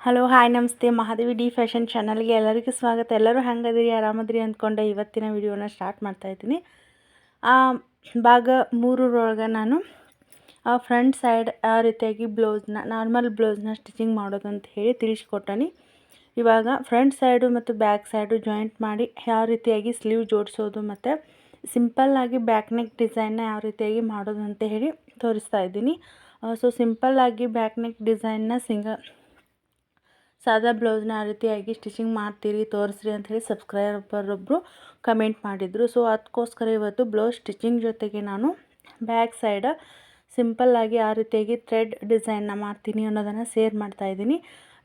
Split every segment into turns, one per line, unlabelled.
Hello, hi, ನಮಸ್ತೆ. Mahadevi D fashion ಚಾನಲ್ಗೆ ಎಲ್ಲರಿಗೂ ಸ್ವಾಗತ. ಎಲ್ಲರೂ ಹೆಂಗದಿರಿ? ಆರಾಮದಿರಿ ಅಂದ್ಕೊಂಡೆ. ಇವತ್ತಿನ ವಿಡಿಯೋನ ಸ್ಟಾರ್ಟ್ ಮಾಡ್ತಾ ಇದ್ದೀನಿ. ಭಾಗ ಮೂರರೊಳಗೆ ನಾನು ಫ್ರಂಟ್ ಸೈಡ್, ಆ, ರೀತಿಯಾಗಿ ಬ್ಲೌಸ್ನ, ನಾರ್ಮಲ್ ಬ್ಲೌಸ್ನ ಸ್ಟಿಚಿಂಗ್ ಮಾಡೋದು ಅಂತ ಹೇಳಿ ತಿಳಿಸ್ಕೊಟ್ಟಿ ಇವಾಗ ಫ್ರಂಟ್ ಸೈಡು ಮತ್ತು ಬ್ಯಾಕ್ ಸೈಡು ಜಾಯಿಂಟ್ ಮಾಡಿ ಯಾವ ರೀತಿಯಾಗಿ ಸ್ಲೀವ್ ಜೋಡಿಸೋದು ಮತ್ತು ಸಿಂಪಲ್ಲಾಗಿ ಬ್ಯಾಕ್ ನೆಕ್ ಡಿಸೈನ್ನ ಯಾವ ರೀತಿಯಾಗಿ ಮಾಡೋದು ಅಂತ ಹೇಳಿ ತೋರಿಸ್ತಾ ಇದ್ದೀನಿ. ಸೊ ಸಿಂಪಲ್ಲಾಗಿ ಬ್ಯಾಕ್ ನೆಕ್ ಡಿಸೈನ್ನ ಸಿಂಗಲ್ ಸಾದಾ ಬ್ಲೌಸ್ನ ಆ ರೀತಿಯಾಗಿ ಸ್ಟಿಚಿಂಗ್ ಮಾಡ್ತೀರಿ, ತೋರಿಸ್ರಿ ಅಂಥೇಳಿ ಸಬ್ಸ್ಕ್ರೈಬರ್ ಒಬ್ಬರು ಕಮೆಂಟ್ ಮಾಡಿದರು. ಸೊ ಅದಕ್ಕೋಸ್ಕರ ಇವತ್ತು ಬ್ಲೌಸ್ ಸ್ಟಿಚಿಂಗ್ ಜೊತೆಗೆ ನಾನು ಬ್ಯಾಕ್ ಸೈಡ ಸಿಂಪಲ್ಲಾಗಿ ಆ ರೀತಿಯಾಗಿ ಥ್ರೆಡ್ ಡಿಸೈನ್ನ ಮಾಡ್ತೀನಿ ಅನ್ನೋದನ್ನು ಶೇರ್ ಮಾಡ್ತಾಯಿದ್ದೀನಿ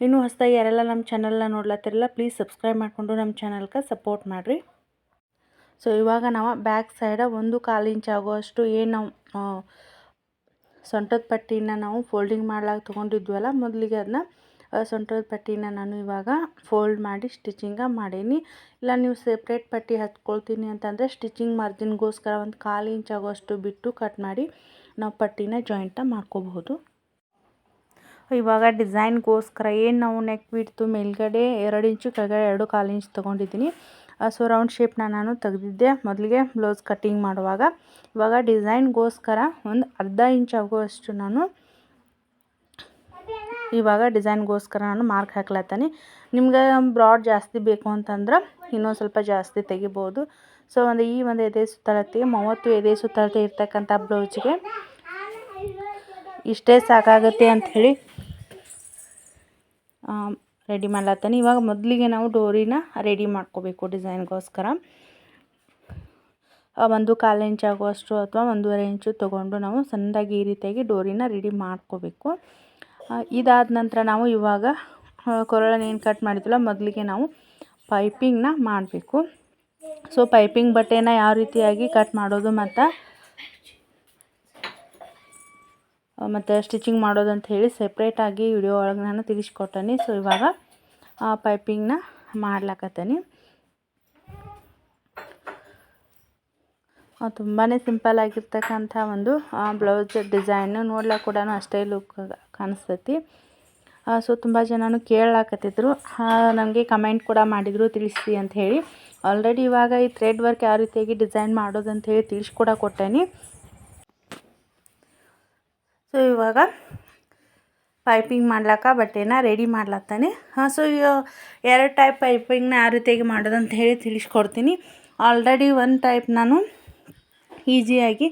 ಇನ್ನೂ ಹೊಸದಾಗಿ ಯಾರೆಲ್ಲ ನಮ್ಮ ಚಾನಲ್ನ ನೋಡ್ಲತ್ತಿರಲ್ಲ, ಪ್ಲೀಸ್ ಸಬ್ಸ್ಕ್ರೈಬ್ ಮಾಡಿಕೊಂಡು ನಮ್ಮ ಚಾನಲ್ಗೆ ಸಪೋರ್ಟ್ ಮಾಡಿರಿ. ಸೊ, ಇವಾಗ ನಾವು ಬ್ಯಾಕ್ ಸೈಡ ಒಂದು ಕಾಲು ಇಂಚ್ ಆಗುವಷ್ಟು ಏನು ನಾವು ಸೊಂಟದ ಪಟ್ಟಿನ ನಾವು ಫೋಲ್ಡಿಂಗ್ ಮಾಡ್ಲಾಕ ತೊಗೊಂಡಿದ್ವಲ್ಲ, ಮೊದಲಿಗೆ ಅದನ್ನ ಸೊಂಟದ ಪಟ್ಟಿನ ನಾನು ಇವಾಗ ಫೋಲ್ಡ್ ಮಾಡಿ ಸ್ಟಿಚಿಂಗ ಮಾಡೀನಿ. ಇಲ್ಲ, ನೀವು ಸೆಪ್ರೇಟ್ ಪಟ್ಟಿ ಹಚ್ಕೊಳ್ತೀನಿ ಅಂತಂದರೆ ಸ್ಟಿಚಿಂಗ್ ಮಾರ್ಜಿನ್ಗೋಸ್ಕರ ಒಂದು ಕಾಲು ಇಂಚ್ ಆಗೋಷ್ಟು ಬಿಟ್ಟು ಕಟ್ ಮಾಡಿ ನಾವು ಪಟ್ಟಿನ ಜಾಯಿಂಟ ಮಾಡ್ಕೋಬಹುದು. ಇವಾಗ ಡಿಸೈನ್ಗೋಸ್ಕರ ಏನು ನಾವು ನೆಕ್ ಬಿಡ್ತು ಮೇಲ್ಗಡೆ ಎರಡು ಇಂಚು ಕೆಳಗಡೆ ಎರಡು ಕಾಲು ಇಂಚ್ ತೊಗೊಂಡಿದ್ದೀನಿ. ಸೊ ರೌಂಡ್ ಶೇಪ್ನ ನಾನು ತೆಗೆದಿದ್ದೆ. ಮೊದಲಿಗೆ ಬ್ಲೌಸ್ ಕಟ್ಟಿಂಗ್ ಮಾಡುವಾಗ. ಇವಾಗ ಡಿಸೈನ್ಗೋಸ್ಕರ ಒಂದು ಅರ್ಧ ಇಂಚ್ ಆಗುವಷ್ಟು ನಾನು ಇವಾಗ ಡಿಸೈನ್ಗೋಸ್ಕರ ನಾನು ಮಾರ್ಕ್ ಹಾಕ್ಲತ್ತೀನಿ. ನಿಮ್ಗೆ ಬ್ರಾಡ್ ಜಾಸ್ತಿ ಬೇಕು ಅಂತಂದ್ರೆ ಇನ್ನೊಂದು ಸ್ವಲ್ಪ ಜಾಸ್ತಿ ತೆಗಿಬೋದು. ಸೊ, ಒಂದು ಈ ಒಂದು ಎದೆ ಸುತ್ತಳತೆಗೆ, ಮೂವತ್ತು ಎದೆ ಸುತ್ತಳತೆ ಇರ್ತಕ್ಕಂಥ ಬ್ಲೌಸ್ಗೆ ಇಷ್ಟೇ ಸಾಕಾಗುತ್ತೆ ಅಂಥೇಳಿ ರೆಡಿ ಮಾಡ್ಲತ್ತೀನಿ. ಇವಾಗ ಮೊದಲಿಗೆ ನಾವು ಡೋರಿನ ರೆಡಿ ಮಾಡ್ಕೋಬೇಕು ಡಿಸೈನ್ಗೋಸ್ಕರ. ಒಂದು ಕಾಲು ಇಂಚ್ ಆಗುವಷ್ಟು ಅಥವಾ ಒಂದೂವರೆ ಇಂಚು ತೊಗೊಂಡು ನಾವು ಸಣ್ಣದಾಗಿ ಈ ರೀತಿಯಾಗಿ ಡೋರಿನ ರೆಡಿ ಮಾಡ್ಕೋಬೇಕು. ಇದಾದ ನಂತರ ನಾವು ಇವಾಗ ಕೊರಳನ್ನು ಏನು ಕಟ್ ಮಾಡಿದ್ವಲ್ಲ, ಮೊದಲಿಗೆ ನಾವು ಪೈಪಿಂಗ್ನ ಮಾಡಬೇಕು. ಸೊ ಪೈಪಿಂಗ್ ಬಟ್ಟೆನ ಯಾವ ರೀತಿಯಾಗಿ ಕಟ್ ಮಾಡೋದು ಮತ್ತು ಮತ್ತು ಸ್ಟಿಚಿಂಗ್ ಮಾಡೋದು ಅಂತ ಹೇಳಿ ಸೆಪ್ರೇಟಾಗಿ ವಿಡಿಯೋ ಒಳಗೆ ನಾನು ತಿಳಿಸ್ಕೊಟ್ಟನಿ. ಸೊ ಇವಾಗ ಪೈಪಿಂಗ್ನ ಮಾಡ್ಲಾಕತ್ತೀನಿ. ತುಂಬಾ ಸಿಂಪಲ್ ಆಗಿರ್ತಕ್ಕಂಥ ಒಂದು ಬ್ಲೌಸ್ ಡಿಸೈನು ನೋಡ್ಲಿಕ್ಕೆ ಕೂಡ ಅಷ್ಟೇ ಲುಕ್ ಕಾಣಿಸ್ತೈತಿ. ಸೊ ತುಂಬ ಜನನು ಕೇಳಾಕತ್ತಿದ್ರು ನನಗೆ ಕಮೆಂಟ್ ಕೂಡ ಮಾಡಿದರು ತಿಳಿಸಿ ಅಂತ ಹೇಳಿ. ಆಲ್ರೆಡಿ ಇವಾಗ ಈ ಥ್ರೆಡ್ ವರ್ಕ್ ಯಾವ ರೀತಿಯಾಗಿ ಡಿಸೈನ್ ಮಾಡೋದು ಅಂತ ಹೇಳಿ ತಿಳಿಸ್ಕೊಡ ಕೊಟ್ಟೇನಿ. ಸೊ ಇವಾಗ ಪೈಪಿಂಗ್ ಮಾಡ್ಲಾಕ ಬಟ್ಟೆನ ರೆಡಿ ಮಾಡ್ಲತ್ತಾನೆ. ಹಾಂ ಸೊ ಎರಡು ಟೈಪ್ ಪೈಪಿಂಗ್ನ ಯಾವ ರೀತಿಯಾಗಿ ಮಾಡೋದು ಅಂತ ಹೇಳಿ ತಿಳಿಸ್ಕೊಡ್ತೀನಿ ಆಲ್ರೆಡಿ ಒಂದು ಟೈಪ್ ನಾನು ಈಸಿಯಾಗಿ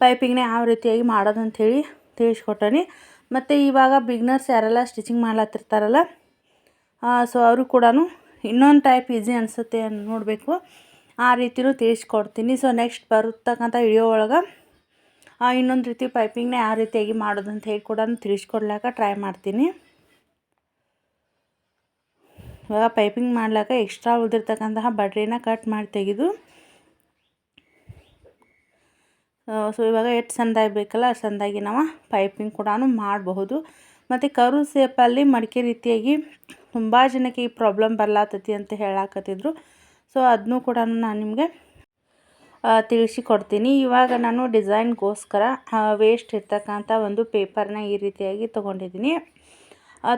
ಪೈಪಿಂಗ್ನ ಯಾವ ರೀತಿಯಾಗಿ ಮಾಡೋದು ತಿಳಿಸ್ಕೊಟ್ಟನಿ. ಮತ್ತು ಇವಾಗ ಬಿಗ್ನರ್ಸ್ ಯಾರೆಲ್ಲ ಸ್ಟಿಚಿಂಗ್ ಮಾಡ್ಲತ್ತಿರ್ತಾರಲ್ಲ ಸೊ ಅವರು ಕೂಡ ಇನ್ನೊಂದು ಟೈಪ್ ಈಸಿ ಅನಿಸುತ್ತೆ ನೋಡಬೇಕು. ಆ ರೀತಿಯೂ ತಿಳಿಸ್ಕೊಡ್ತೀನಿ. ಸೊ ನೆಕ್ಸ್ಟ್ ಬರತಕ್ಕಂಥ ವಿಡಿಯೋ ಒಳಗೆ ಇನ್ನೊಂದು ರೀತಿ ಪೈಪಿಂಗ್ನ ಯಾವ ರೀತಿಯಾಗಿ ಮಾಡೋದು ಅಂತ ಹೇಳಿ ಕೂಡ ತಿಳಿಸ್ಕೊಡ್ಲಾಕ ಟ್ರೈ ಮಾಡ್ತೀನಿ. ಇವಾಗ ಪೈಪಿಂಗ್ ಮಾಡ್ಲಾಕ ಎಕ್ಸ್ಟ್ರಾ ಉಳಿದಿರ್ತಕ್ಕಂತಹ ಬಟ್ರಿನ ಕಟ್ ಮಾಡಿ ತೆಗೆದು ಸೊ ಇವಾಗ ಎಷ್ಟು ಸಂದಾಗಿ ಬೇಕಲ್ಲ ಅಷ್ಟು ಸಂದಾಗಿ ನಾವು ಪೈಪಿಂಗ್ ಕೂಡ ಮಾಡಬಹುದು. ಮತ್ತು ಕರು ಸೇಪಲ್ಲಿ ಮಡಿಕೆ ರೀತಿಯಾಗಿ ತುಂಬ ಜನಕ್ಕೆ ಈ ಪ್ರಾಬ್ಲಮ್ ಬರ್ಲಾತತಿ ಅಂತ ಹೇಳಾಕತ್ತಿದ್ರು. ಸೊ ಅದನ್ನು ಕೂಡ ನಾನು ನಿಮಗೆ ತಿಳಿಸಿ ಕೊಡ್ತೀನಿ ಇವಾಗ ನಾನು ಡಿಸೈನ್ಗೋಸ್ಕರ ವೇಸ್ಟ್ ಇರ್ತಕ್ಕಂಥ ಒಂದು ಪೇಪರ್ನ ಈ ರೀತಿಯಾಗಿ ತೊಗೊಂಡಿದ್ದೀನಿ.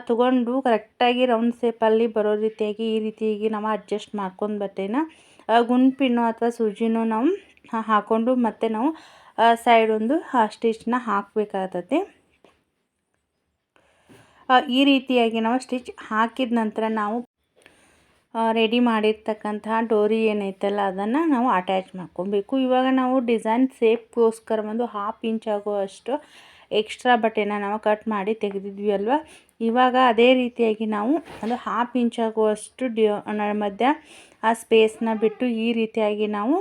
ತೊಗೊಂಡು ಕರೆಕ್ಟಾಗಿ ರೌಂಡ್ ಶೇಪಲ್ಲಿ ಬರೋ ರೀತಿಯಾಗಿ ಈ ರೀತಿಯಾಗಿ ನಾವು ಅಡ್ಜಸ್ಟ್ ಮಾಡ್ಕೊಂಡು ಬಟ್ಟೆನ ಗುಂಪಿನೋ ಅಥವಾ ಸೂಜಿನೋ ನಾವು ಹಾಕ್ಕೊಂಡು ಮತ್ತೆ ನಾವು ಸೈಡ್ ಒಂದು ಸ್ಟಿಚ್ನ ಹಾಕಬೇಕಾಗತ್ತೆ. ಈ ರೀತಿಯಾಗಿ ನಾವು ಸ್ಟಿಚ್ ಹಾಕಿದ ನಂತರ ನಾವು ರೆಡಿ ಮಾಡಿರ್ತಕ್ಕಂತಹ ಡೋರಿ ಏನೈತಲ್ಲ, ಅದನ್ನು ನಾವು ಅಟ್ಯಾಚ್ ಮಾಡ್ಕೊಬೇಕು. ಇವಾಗ ನಾವು ಡಿಸೈನ್ ಸೇಪ್ಗೋಸ್ಕರ ಒಂದು ಹಾಫ್ ಇಂಚ್ ಆಗುವಷ್ಟು ಎಕ್ಸ್ಟ್ರಾ ಬಟ್ಟೆನ ನಾವು ಕಟ್ ಮಾಡಿ ತೆಗೆದಿದ್ವಿ ಅಲ್ವಾ? ಇವಾಗ ಅದೇ ರೀತಿಯಾಗಿ ನಾವು ಒಂದು ಹಾಫ್ ಇಂಚ್ ಆಗುವಷ್ಟು ಡಿ ಮಧ್ಯ ಆ ಸ್ಪೇಸ್ನ ಬಿಟ್ಟು ಈ ರೀತಿಯಾಗಿ ನಾವು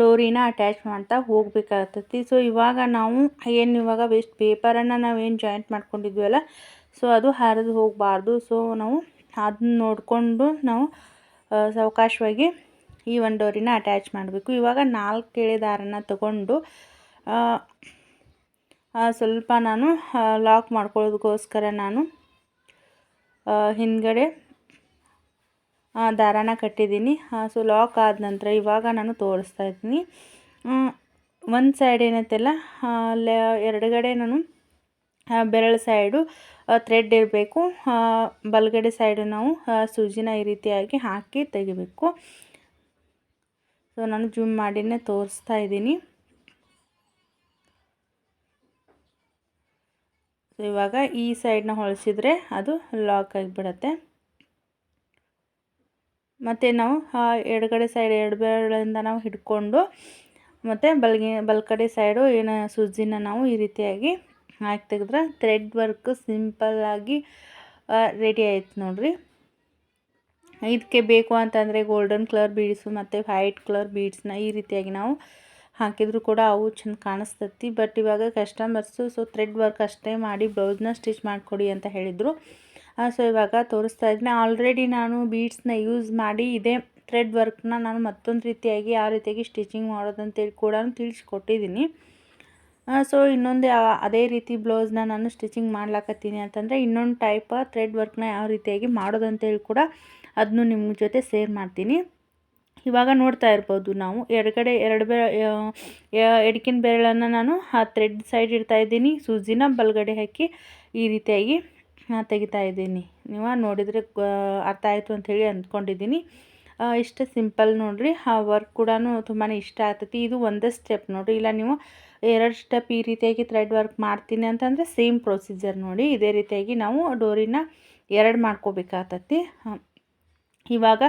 ಡೋರಿನ ಅಟ್ಯಾಚ್ ಮಾಡ್ತಾ ಹೋಗಬೇಕಾಗ್ತತಿ. ಸೊ ಇವಾಗ ನಾವು ಏನು ಇವಾಗ ವೇಸ್ಟ್ ಪೇಪರನ್ನು ನಾವು ಏನು ಜಾಯಿಂಟ್ ಮಾಡ್ಕೊಂಡಿದ್ವಲ್ಲ ಸೊ ಅದು ಹರಿದು ಹೋಗಬಾರ್ದು. ಸೊ ನಾವು ಅದನ್ನ ನೋಡಿಕೊಂಡು ನಾವು ಸಾವಕಾಶವಾಗಿ ಈ ಒಂದು ಡೋರಿನ ಅಟ್ಯಾಚ್ ಮಾಡಬೇಕು. ಇವಾಗ ನಾಲ್ಕು ಎಳೆ ದಾರನ ತಗೊಂಡು ಸ್ವಲ್ಪ ನಾನು ಲಾಕ್ ಮಾಡ್ಕೊಳ್ಳೋದಕ್ಕೋಸ್ಕರ ನಾನು ಹಿಂದ್ಗಡೆ ದಾರಾನ ಕಟ್ಟಿದ್ದೀನಿ. ಸೊ ಲಾಕ್ ಆದ ನಂತರ ಇವಾಗ ನಾನು ತೋರಿಸ್ತಾ ಇದ್ದೀನಿ. ಒಂದು ಸೈಡ್ ಏನೈತಲ್ಲ ಎರಡುಗಡೆ ನಾನು ಬೆರಳು ಸೈಡು ಥ್ರೆಡ್ ಇರಬೇಕು. ಬಲಗಡೆ ಸೈಡು ನಾವು ಸೂಜಿನ ಈ ರೀತಿಯಾಗಿ ಹಾಕಿ ತೆಗಿಬೇಕು. ಸೊ ನಾನು ಜೂಮ್ ಮಾಡಿನೇ ತೋರಿಸ್ತಾ ಇದ್ದೀನಿ. ಸೊ ಇವಾಗ ಈ ಸೈಡ್ನ ಹೊಳಿಸಿದ್ರೆ ಅದು ಲಾಕ್ ಆಗಿಬಿಡತ್ತೆ. ಮತ್ತು ನಾವು ಎಡಗಡೆ ಸೈಡ್ ಎರಡು ಬೆರಳಿಂದ ನಾವು ಹಿಡ್ಕೊಂಡು ಮತ್ತು ಬಲ್ಗೆ, ಬಲ್ಕಡೆ ಸೈಡು ಏನು ಸುಜ್ಜಿನ ನಾವು ಈ ರೀತಿಯಾಗಿ ಹಾಕಿ ತೆಗೆದ್ರೆ ಥ್ರೆಡ್ ವರ್ಕ್ ಸಿಂಪಲ್ಲಾಗಿ ರೆಡಿ ಆಯ್ತು ನೋಡಿರಿ. ಇದಕ್ಕೆ ಬೇಕು ಅಂತಂದರೆ ಗೋಲ್ಡನ್ ಕಲರ್ ಬೀಡ್ಸು ಮತ್ತು ವೈಟ್ ಕಲರ್ ಬೀಡ್ಸ್ನ ಈ ರೀತಿಯಾಗಿ ನಾವು ಹಾಕಿದರೂ ಕೂಡ ಅವು ಚೆಂದ ಕಾಣಿಸ್ತತಿ. ಬಟ್ ಇವಾಗ ಕಸ್ಟಮರ್ಸು ಸೊ ಥ್ರೆಡ್ ವರ್ಕ್ ಅಷ್ಟೇ ಮಾಡಿ ಬ್ಲೌಸ್ನ ಸ್ಟಿಚ್ ಮಾಡಿಕೊಡಿ ಅಂತ ಹೇಳಿದರು. ಸೊ ಇವಾಗ ತೋರಿಸ್ತಾ ಇದ್ದೀನಿ ಆಲ್ರೆಡಿ ನಾನು ಬೀಡ್ಸ್ನ ಯೂಸ್ ಮಾಡಿ ಇದೇ ಥ್ರೆಡ್ ವರ್ಕ್ನ ನಾನು ಮತ್ತೊಂದು ರೀತಿಯಾಗಿ ಯಾವ ರೀತಿಯಾಗಿ ಸ್ಟಿಚಿಂಗ್ ಮಾಡೋದಂತೇಳಿ ಕೂಡ ತಿಳಿಸ್ಕೊಟ್ಟಿದ್ದೀನಿ. ಸೊ ಇನ್ನೊಂದು ಅದೇ ರೀತಿ ಬ್ಲೌಸ್ನ ನಾನು ಸ್ಟಿಚಿಂಗ್ ಮಾಡ್ಲಾಕತ್ತೀನಿ ಅಂತಂದರೆ ಇನ್ನೊಂದು ಟೈಪ್ ಥ್ರೆಡ್ ವರ್ಕ್ನ ಯಾವ ರೀತಿಯಾಗಿ ಮಾಡೋದಂತೇಳಿ ಕೂಡ ಅದನ್ನು ನಿಮ್ಮ ಜೊತೆ ಸೇರ್ ಮಾಡ್ತೀನಿ. ಇವಾಗ ನೋಡ್ತಾ ಇರ್ಬೋದು ನಾವು, ಎಡಗಡೆ ಎರಡು ಬೆ ಎಡಕಿನ ಬೆರಳನ್ನು ನಾನು ಆ ಥ್ರೆಡ್ ಸೈಡ್ ಇಡ್ತಾ ಇದ್ದೀನಿ. ಸೂಜಿನ ಬಲಗಡೆ ಹಾಕಿ ಈ ರೀತಿಯಾಗಿ ತೆಗಿತಾ ಇದ್ದೀನಿ. ನೀವು ನೋಡಿದರೆ ಅರ್ಥ ಆಯಿತು ಅಂಥೇಳಿ ಅಂದ್ಕೊಂಡಿದ್ದೀನಿ. ಆ, ಇಷ್ಟು ಸಿಂಪಲ್ ನೋಡಿರಿ. ಆ ವರ್ಕ್ ಕೂಡ ತುಂಬಾ ಇಷ್ಟ ಆಗ್ತೈತಿ. ಇದು ಒಂದೇ ಸ್ಟೆಪ್ ನೋಡಿರಿ. ಇಲ್ಲ ನೀವು ಎರಡು ಸ್ಟೆಪ್ ಈ ರೀತಿಯಾಗಿ ಥ್ರೆಡ್ ವರ್ಕ್ ಮಾಡ್ತೀನಿ ಅಂತಂದರೆ ಸೇಮ್ ಪ್ರೊಸೀಜರ್ ನೋಡಿ. ಇದೇ ರೀತಿಯಾಗಿ ನಾವು ಡೋರಿನ ಎರಡು ಮಾಡ್ಕೋಬೇಕಾಗ್ತತಿ. ಇವಾಗ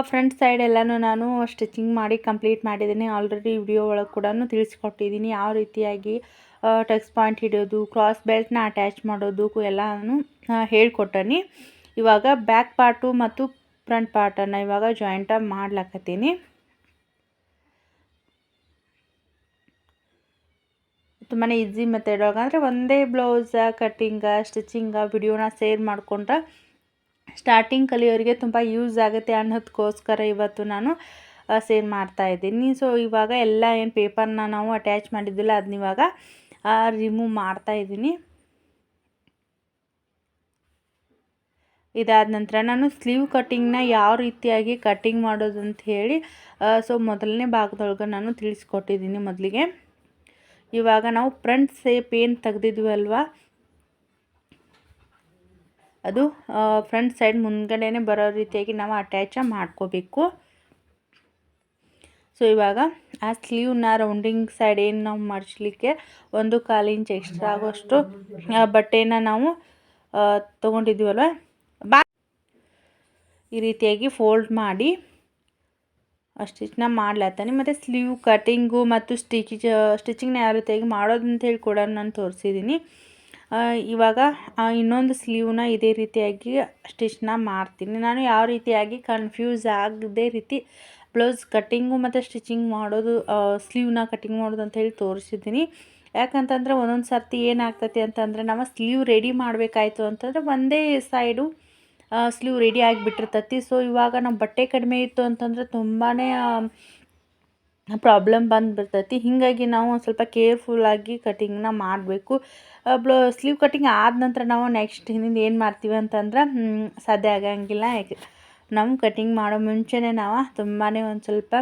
ಫ್ರಂಟ್ ಸೈಡ್ ಎಲ್ಲನೂ ನಾನು ಸ್ಟಿಚಿಂಗ್ ಮಾಡಿ ಕಂಪ್ಲೀಟ್ ಮಾಡಿದ್ದೀನಿ. ಆಲ್ರೆಡಿ ವಿಡಿಯೋ ಒಳಗೆ ಕೂಡ ತಿಳಿಸ್ಕೊಟ್ಟಿದ್ದೀನಿ. ಯಾವ ರೀತಿಯಾಗಿ ಟೆಕ್ಸ್ ಪಾಯಿಂಟ್ ಹಿಡಿಯೋದು, ಕ್ರಾಸ್ ಬೆಲ್ಟ್ನ ಅಟ್ಯಾಚ್ ಮಾಡೋದು ಎಲ್ಲನೂ ಹೇಳ್ಕೊಟ್ಟನಿ. ಇವಾಗ ಬ್ಯಾಕ್ ಪಾರ್ಟು ಮತ್ತು ಫ್ರಂಟ್ ಪಾರ್ಟನ್ನು ಇವಾಗ ಜಾಯಿಂಟಾಗಿ ಮಾಡ್ಲಾಕತ್ತೀನಿ. ತುಂಬಾ ಈಸಿ ಮೆಥಡ್ ಅಂದರೆ ಒಂದೇ ಬ್ಲೌಸ ಕಟ್ಟಿಂಗ ಸ್ಟಿಚಿಂಗ ವಿಡಿಯೋನ ಸೇರ್ ಮಾಡಿಕೊಂಡ್ರೆ ಸ್ಟಾರ್ಟಿಂಗ್ ಕಲಿಯೋರಿಗೆ ತುಂಬ ಯೂಸ್ ಆಗುತ್ತೆ ಅನ್ನೋದಕ್ಕೋಸ್ಕರ ಇವತ್ತು ನಾನು ಸೇರ್ ಮಾಡ್ತಾ ಇದ್ದೀನಿ. ಸೊ ಇವಾಗ ಎಲ್ಲ ಏನು ಪೇಪರ್ನ ನಾವು ಅಟ್ಯಾಚ್ ಮಾಡಿದ್ದಿಲ್ಲ ಅದನ್ನ ಇವಾಗ ರಿಮೂವ್ ಮಾಡ್ತಾ ಇದ್ದೀನಿ. ಇದಾದ ನಂತರ ನಾನು ಸ್ಲೀವ್ ಕಟ್ಟಿಂಗ್ನ ಯಾವ ರೀತಿಯಾಗಿ ಕಟ್ಟಿಂಗ್ ಮಾಡೋದು ಅಂತ ಹೇಳಿ ಸೊ ಮೊದಲನೇ ಭಾಗದೊಳಗೆ ನಾನು ತಿಳಿಸ್ಕೊಟ್ಟಿದ್ದೀನಿ ಮೊದಲಿಗೆ. ಇವಾಗ ನಾವು ಫ್ರಂಟ್ ಸೇಪ್ ಏನು ತೆಗೆದಿದ್ವಿ ಅಲ್ವಾ? ಅದು ಫ್ರಂಟ್ ಸೈಡ್ ಮುಂದ್ಗಡೆನೇ ಬರೋ ರೀತಿಯಾಗಿ ನಾವು ಅಟ್ಯಾಚ ಮಾಡ್ಕೋಬೇಕು. ಸೊ ಇವಾಗ ಆ ಸ್ಲೀವ್ನ ರೌಂಡಿಂಗ್ ಸೈಡ್ ಏನು ನಾವು ಮಡಿಸ್ಲಿಕ್ಕೆ ಒಂದು ಕಾಲು ಇಂಚ್ ಎಕ್ಸ್ಟ್ರಾ ಆಗೋಷ್ಟು ಬಟ್ಟೆನ ನಾವು ತೊಗೊಂಡಿದ್ದೀವಲ್ವ? ಬಾ ಈ ರೀತಿಯಾಗಿ ಫೋಲ್ಡ್ ಮಾಡಿ ಸ್ಟಿಚ್ನ ಮಾಡ್ಲತ್ತಾನೆ ಮತ್ತು ಸ್ಲೀವ್ ಕಟಿಂಗು ಮತ್ತು ಸ್ಟಿಚ್ ಸ್ಟಿಚಿಂಗ್ನ ಯಾವ ರೀತಿಯಾಗಿ ಮಾಡೋದು ಅಂತ ಹೇಳಿ ಕೂಡ ನಾನು ತೋರಿಸಿದ್ದೀನಿ ಇವಾಗ ಇನ್ನೊಂದು ಸ್ಲೀವ್ನ ಇದೇ ರೀತಿಯಾಗಿ ಸ್ಟಿಚ್ನ ಮಾಡ್ತೀನಿ. ನಾನು ಯಾವ ರೀತಿಯಾಗಿ ಕನ್ಫ್ಯೂಸ್ ಆಗದೇ ರೀತಿ ಬ್ಲೌಸ್ ಕಟ್ಟಿಂಗು ಮತ್ತು ಸ್ಟಿಚಿಂಗ್ ಮಾಡೋದು ಸ್ಲೀವ್ನ ಕಟ್ಟಿಂಗ್ ಮಾಡೋದು ಅಂತ ಹೇಳಿ ತೋರಿಸಿದ್ದೀನಿ. ಯಾಕಂತಂದ್ರೆ ಒಂದೊಂದು ಸರ್ತಿ ಏನಾಗ್ತೈತಿ ಅಂತಂದರೆ ನಾವು ಸ್ಲೀವ್ ರೆಡಿ ಮಾಡಬೇಕಾಯ್ತು ಅಂತಂದರೆ ಒಂದೇ ಸೈಡು ಸ್ಲೀವ್ ರೆಡಿ ಆಗಿಬಿಟ್ಟಿರ್ತತಿ. ಸೊ ಇವಾಗ ನಮ್ಮ ಬಟ್ಟೆ ಕಡಿಮೆ ಇತ್ತು ಅಂತಂದರೆ ತುಂಬಾ ಪ್ರಾಬ್ಲಮ್ ಬಂದುಬಿಡ್ತೈತಿ. ಹೀಗಾಗಿ ನಾವು ಒಂದು ಸ್ವಲ್ಪ ಕೇರ್ಫುಲ್ಲಾಗಿ ಕಟಿಂಗ್ನ ಮಾಡಬೇಕು. ಬ್ಲೌ, ಸ್ಲೀವ್ ಕಟಿಂಗ್ ಆದ ನಂತರ ನಾವು ನೆಕ್ಸ್ಟ್ ಹಿಂದಿಂದ ಏನು ಮಾಡ್ತೀವಿ ಅಂತಂದ್ರೆ ಸಾಧ್ಯ ಆಗಂಗಿಲ್ಲ. ನಾವು ಕಟಿಂಗ್ ಮಾಡೋ ಮುಂಚೆನೇ ನಾವು ತುಂಬಾ ಒಂದು ಸ್ವಲ್ಪ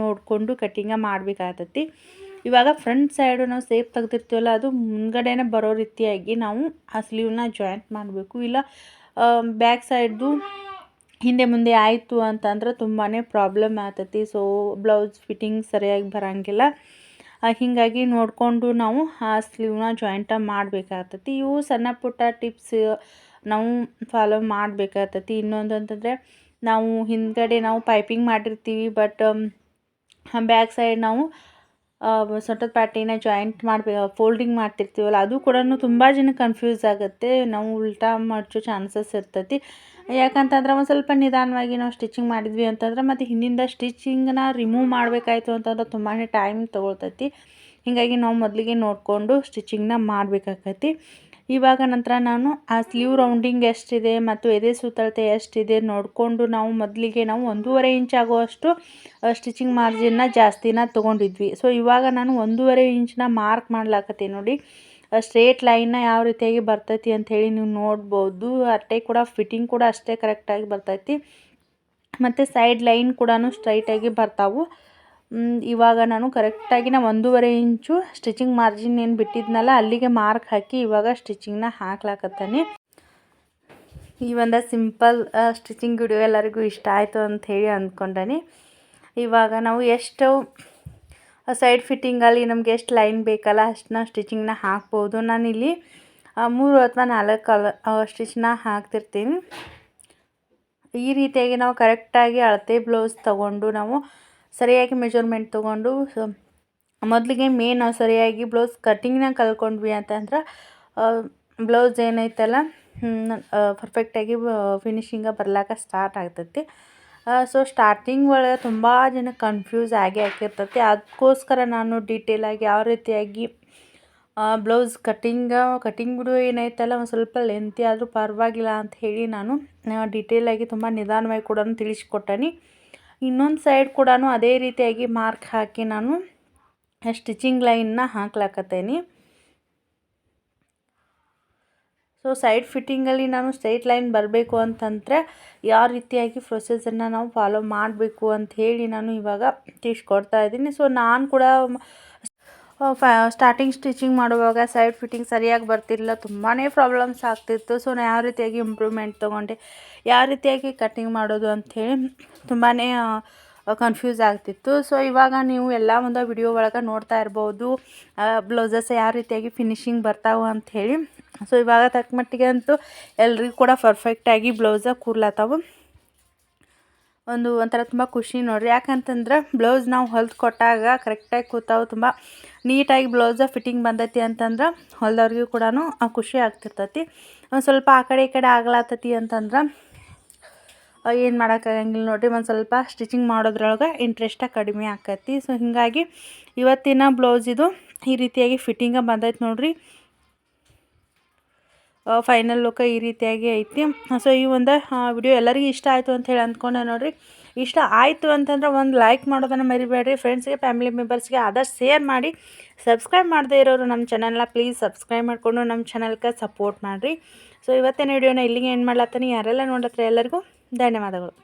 ನೋಡಿಕೊಂಡು ಕಟಿಂಗ ಮಾಡಬೇಕಾಗ್ತೈತಿ. ಇವಾಗ ಫ್ರಂಟ್ ಸೈಡು ನಾವು ಸೇಫ್ ತೆಗ್ದಿರ್ತೀವಲ್ಲ, ಅದು ಮುಂದ್ಗಡೆನೇ ಬರೋ ರೀತಿಯಾಗಿ ನಾವು ಆ ಸ್ಲೀವ್ನ ಜಾಯಿಂಟ್ ಮಾಡಬೇಕು. ಇಲ್ಲ ಬ್ಯಾಕ್ ಸೈಡ್ದು ಹಿಂದೆ ಮುಂದೆ ಆಯಿತು ಅಂತಂದ್ರೆ ತುಂಬಾ ಪ್ರಾಬ್ಲಮ್ ಆಗ್ತೈತಿ. ಸೊ ಬ್ಲೌಸ್ ಫಿಟ್ಟಿಂಗ್ ಸರಿಯಾಗಿ ಬರೋಂಗಿಲ್ಲ. ಹೀಗಾಗಿ ನೋಡಿಕೊಂಡು ನಾವು ಆ ಸ್ಲೀವ್ನ ಜಾಯಿಂಟ ಮಾಡಬೇಕಾಗ್ತೈತಿ. ಇವು ಸಣ್ಣ ಪುಟ್ಟ ಟಿಪ್ಸ್ ನಾವು ಫಾಲೋ ಮಾಡಬೇಕಾಗ್ತತಿ. ಇನ್ನೊಂದು ಅಂತಂದರೆ ನಾವು ಹಿಂದ್ಗಡೆ ನಾವು ಪೈಪಿಂಗ್ ಮಾಡಿರ್ತೀವಿ ಬಟ್ ಬ್ಯಾಕ್ ಸೈಡ್ ನಾವು ಸೊಂಟದ ಪಾಟಿನ ಜಾಯಿಂಟ್ ಮಾಡಬೇಕು ಫೋಲ್ಡಿಂಗ್ ಮಾಡ್ತಿರ್ತೀವಲ್ಲ, ಅದು ಕೂಡ ತುಂಬ ಜನ ಕನ್ಫ್ಯೂಸ್ ಆಗುತ್ತೆ. ನಾವು ಉಲ್ಟಾ ಮಾಡೋ ಚಾನ್ಸಸ್ ಇರ್ತೈತಿ. ಯಾಕಂತಂದ್ರೆ ಒಂದು ಸ್ವಲ್ಪ ನಿಧಾನವಾಗಿ ನಾವು ಸ್ಟಿಚಿಂಗ್ ಮಾಡಿದ್ವಿ ಅಂತಂದ್ರೆ, ಮತ್ತು ಹಿಂದಿಂದ ಸ್ಟಿಚಿಂಗ್ನ ರಿಮೂವ್ ಮಾಡಬೇಕಾಯ್ತು ಅಂತಂದ್ರೆ ತುಂಬಾ ಟೈಮ್ ತೊಗೊಳ್ತೈತಿ. ಹೀಗಾಗಿ ನಾವು ಮೊದಲಿಗೆ ನೋಡಿಕೊಂಡು ಸ್ಟಿಚಿಂಗ್ನ ಮಾಡಬೇಕಾಕೈತಿ ಇವಾಗ ನಂತರ ನಾನು ಆ ಸ್ಲೀವ್ ರೌಂಡಿಂಗ್ ಎಷ್ಟಿದೆ ಮತ್ತು ಎದೆ ಸುತ್ತಳತೆ ಎಷ್ಟಿದೆ ನೋಡಿಕೊಂಡು ನಾವು ಮೊದಲಿಗೆ ನಾವು ಒಂದೂವರೆ ಇಂಚ್ ಆಗುವಷ್ಟು ಸ್ಟಿಚಿಂಗ್ ಮಾರ್ಜಿನ್ನ ಜಾಸ್ತಿನ ತೊಗೊಂಡಿದ್ವಿ. ಸೊ ಇವಾಗ ನಾನು ಒಂದೂವರೆ ಇಂಚನ್ನ ಮಾರ್ಕ್ ಮಾಡ್ಲಾಕತ್ತೆ ನೋಡಿ ಸ್ಟ್ರೇಟ್ ಲೈನ್ನ ಯಾವ ರೀತಿಯಾಗಿ ಬರ್ತೈತಿ ಅಂಥೇಳಿ ನೀವು ನೋಡ್ಬೋದು. ಅಟ್ಟೆ ಕೂಡ ಫಿಟ್ಟಿಂಗ್ ಕೂಡ ಅಷ್ಟೇ ಕರೆಕ್ಟಾಗಿ ಬರ್ತೈತಿ. ಮತ್ತು ಸೈಡ್ ಲೈನ್ ಕೂಡ ಸ್ಟ್ರೈಟಾಗಿ ಬರ್ತಾವೆ. ಇವಾಗ ನಾನು ಕರೆಕ್ಟಾಗಿ ನಾ ಒಂದೂವರೆ ಇಂಚು ಸ್ಟಿಚಿಂಗ್ ಮಾರ್ಜಿನ್ ಏನು ಬಿಟ್ಟಿದ್ನಲ್ಲ, ಅಲ್ಲಿಗೆ ಮಾರ್ಕ್ ಹಾಕಿ ಇವಾಗ ಸ್ಟಿಚಿಂಗ್ನ ಹಾಕ್ಲಾಕತ್ತಾನೆ. ಈ ಒಂದು ಸಿಂಪಲ್ ಸ್ಟಿಚಿಂಗ್ ವಿಡಿಯೋ ಎಲ್ಲರಿಗೂ ಇಷ್ಟ ಆಯಿತು ಅಂತ ಹೇಳಿ ಅಂದ್ಕೊಂಡಾನೆ ಇವಾಗ ನಾವು ಎಷ್ಟು ಸೈಡ್ ಫಿಟ್ಟಿಂಗಲ್ಲಿ ನಮಗೆ ಎಷ್ಟು ಲೈನ್ ಬೇಕಲ್ಲ ಅಷ್ಟನ್ನ ಸ್ಟಿಚಿಂಗ್ನ ಹಾಕ್ಬೋದು. ನಾನಿಲ್ಲಿ ಮೂರು ಅಥವಾ ನಾಲ್ಕು ಕಲ ಸ್ಟಿಚ್ನ ಹಾಕ್ತಿರ್ತೀನಿ. ಈ ರೀತಿಯಾಗಿ ನಾವು ಕರೆಕ್ಟಾಗಿ ಅಳತೆ ಬ್ಲೌಸ್ ತೊಗೊಂಡು ನಾವು ಸರಿಯಾಗಿ ಮೆಜರ್ಮೆಂಟ್ ತೊಗೊಂಡು ಮೊದಲಿಗೆ ಮೇನ್ ಸರಿಯಾಗಿ ಬ್ಲೌಸ್ ಕಟ್ಟಿಂಗ್ನ ಕಲ್ತ್ಕೊಂಡ್ವಿ ಅಂತಂದ್ರೆ ಬ್ಲೌಸ್ ಏನೈತಲ್ಲ ಪರ್ಫೆಕ್ಟಾಗಿ ಫಿನಿಶಿಂಗ ಬರ್ಲಾಕ ಸ್ಟಾರ್ಟ್ ಆಗ್ತೈತಿ. ಸೊ ಸ್ಟಾರ್ಟಿಂಗ್ ಒಳಗೆ ತುಂಬ ಜನ ಕನ್ಫ್ಯೂಸ್ ಆಗೇ ಆಗಿರ್ತೈತಿ ಅದಕ್ಕೋಸ್ಕರ ನಾನು ಡೀಟೇಲಾಗಿ ಯಾವ ರೀತಿಯಾಗಿ ಬ್ಲೌಸ್ ಕಟ್ಟಿಂಗ ಕಟ್ಟಿಂಗ್ ಬಿಡು ಏನೈತಲ್ಲ, ಒಂದು ಸ್ವಲ್ಪ ಲೆಂತಿ ಆದರೂ ಪರವಾಗಿಲ್ಲ ಅಂತ ಹೇಳಿ ನಾನು ಡೀಟೇಲಾಗಿ ತುಂಬ ನಿಧಾನವಾಗಿ ಕೂಡ ತಿಳಿಸ್ಕೊಟ್ಟನಿ. ಇನ್ನೊಂದು ಸೈಡ್ ಕೂಡ ಅದೇ ರೀತಿಯಾಗಿ ಮಾರ್ಕ್ ಹಾಕಿ ನಾನು ಸ್ಟಿಚಿಂಗ್ ಲೈನ್ನ ಹಾಕ್ಲಾಕತ್ತೇನೆ. ಸೊ ಸೈಡ್ ಫಿಟ್ಟಿಂಗಲ್ಲಿ ನಾನು ಸ್ಟ್ರೈಟ್ ಲೈನ್ ಬರಬೇಕು ಅಂತಂದರೆ ಯಾವ ರೀತಿಯಾಗಿ ಪ್ರೊಸೆಸನ್ನು ನಾವು ಫಾಲೋ ಮಾಡಬೇಕು ಅಂತ ಹೇಳಿ ನಾನು ಇವಾಗ ತಿಳಿಸ್ಕೊಡ್ತಾ ಇದ್ದೀನಿ. ಸೊ ನಾನು ಕೂಡ ಸ್ಟಾರ್ಟಿಂಗ್ ಸ್ಟಿಚಿಂಗ್ ಮಾಡುವಾಗ ಸೈಡ್ ಫಿಟ್ಟಿಂಗ್ ಸರಿಯಾಗಿ ಬರ್ತಿರಲಿಲ್ಲ ತುಂಬಾ ಪ್ರಾಬ್ಲಮ್ಸ್ ಆಗ್ತಿತ್ತು. ಸೊ ನಾನು ಯಾವ ರೀತಿಯಾಗಿ ಇಂಪ್ರೂವ್ಮೆಂಟ್ ತೊಗೊಂಡೆ, ಯಾವ ರೀತಿಯಾಗಿ ಕಟ್ಟಿಂಗ್ ಮಾಡೋದು ಅಂಥೇಳಿ ತುಂಬಾ ಕನ್ಫ್ಯೂಸ್ ಆಗ್ತಿತ್ತು. ಸೊ ಇವಾಗ ನೀವು ಎಲ್ಲ ಒಂದು ವಿಡಿಯೋ ಒಳಗೆ ನೋಡ್ತಾ ಇರ್ಬೋದು ಬ್ಲೌಸಸ್ ಯಾವ ರೀತಿಯಾಗಿ ಫಿನಿಶಿಂಗ್ ಬರ್ತಾವೆ ಅಂಥೇಳಿ ಸೊ ಇವಾಗ ತಕ್ಕ ಮಟ್ಟಿಗೆ ಅಂತೂ ಎಲ್ರಿಗೂ ಕೂಡ ಪರ್ಫೆಕ್ಟಾಗಿ ಬ್ಲೌಸ ಕೂರ್ಲತ್ತಾವು. ಒಂದು ಒಂಥರ ತುಂಬ ಖುಷಿ ನೋಡ್ರಿ. ಯಾಕಂತಂದ್ರೆ ಬ್ಲೌಸ್ ನಾವು ಹೊಲ್ದು ಕೊಟ್ಟಾಗ ಕರೆಕ್ಟಾಗಿ ಕೂತಾವು, ತುಂಬ ನೀಟಾಗಿ ಬ್ಲೌಸ ಫಿಟ್ಟಿಂಗ್ ಬಂದೈತಿ ಅಂತಂದ್ರೆ ಹೊಲ್ದವ್ರಿಗೂ ಕೂಡ ಖುಷಿ ಆಗ್ತಿರ್ತೈತಿ. ಒಂದು ಸ್ವಲ್ಪ ಆ ಕಡೆ ಈ ಕಡೆ ಆಗ್ಲಾತತಿ ಅಂತಂದ್ರೆ ಏನು ಮಾಡೋಕ್ಕಾಗಂಗಿಲ್ಲ ನೋಡ್ರಿ. ಒಂದು ಸ್ವಲ್ಪ ಸ್ಟಿಚಿಂಗ್ ಮಾಡೋದ್ರೊಳಗೆ ಇಂಟ್ರೆಸ್ಟ ಕಡಿಮೆ ಆಕೈತಿ. ಸೊ ಹೀಗಾಗಿ ಇವತ್ತಿನ ಬ್ಲೌಸ್ ಇದು ಈ ರೀತಿಯಾಗಿ ಫಿಟ್ಟಿಂಗ ಬಂದೈತೆ ನೋಡ್ರಿ. ಫೈನಲ್ ಲುಕ್ ಈ ರೀತಿಯಾಗಿ ಐತಿ. ಸೊ ಈ ಒಂದು ವಿಡಿಯೋ ಎಲ್ಲರಿಗೂ ಇಷ್ಟ ಆಯಿತು ಅಂತ ಹೇಳಿ ಅಂದ್ಕೊಂಡೆ ನೋಡಿರಿ. ಇಷ್ಟ ಆಯಿತು ಅಂತಂದ್ರೆ ಒಂದು ಲೈಕ್ ಮಾಡೋದನ್ನು ಮರಿಬೇಡ್ರಿ. ಫ್ರೆಂಡ್ಸ್ಗೆ ಫ್ಯಾಮಿಲಿ ಮೆಂಬರ್ಸ್ಗೆ ಆದಷ್ಟು ಶೇರ್ ಮಾಡಿ. ಸಬ್ಸ್ಕ್ರೈಬ್ ಮಾಡದೇ ಇರೋರು ನಮ್ಮ ಚಾನಲ್ನ ಪ್ಲೀಸ್ ಸಬ್ಸ್ಕ್ರೈಬ್ ಮಾಡಿಕೊಂಡು ನಮ್ಮ ಚಾನಲ್ಗೆ ಸಪೋರ್ಟ್ ಮಾಡಿರಿ. ಸೊ ಇವತ್ತಿನ ವಿಡಿಯೋನ ಇಲ್ಲಿಗೆ ಏನು ಮಾಡ್ಲತ್ತೀನಿ. ಯಾರೆಲ್ಲ ನೋಡತ್ರ ಎಲ್ಲರಿಗೂ ಧನ್ಯವಾದಗಳು.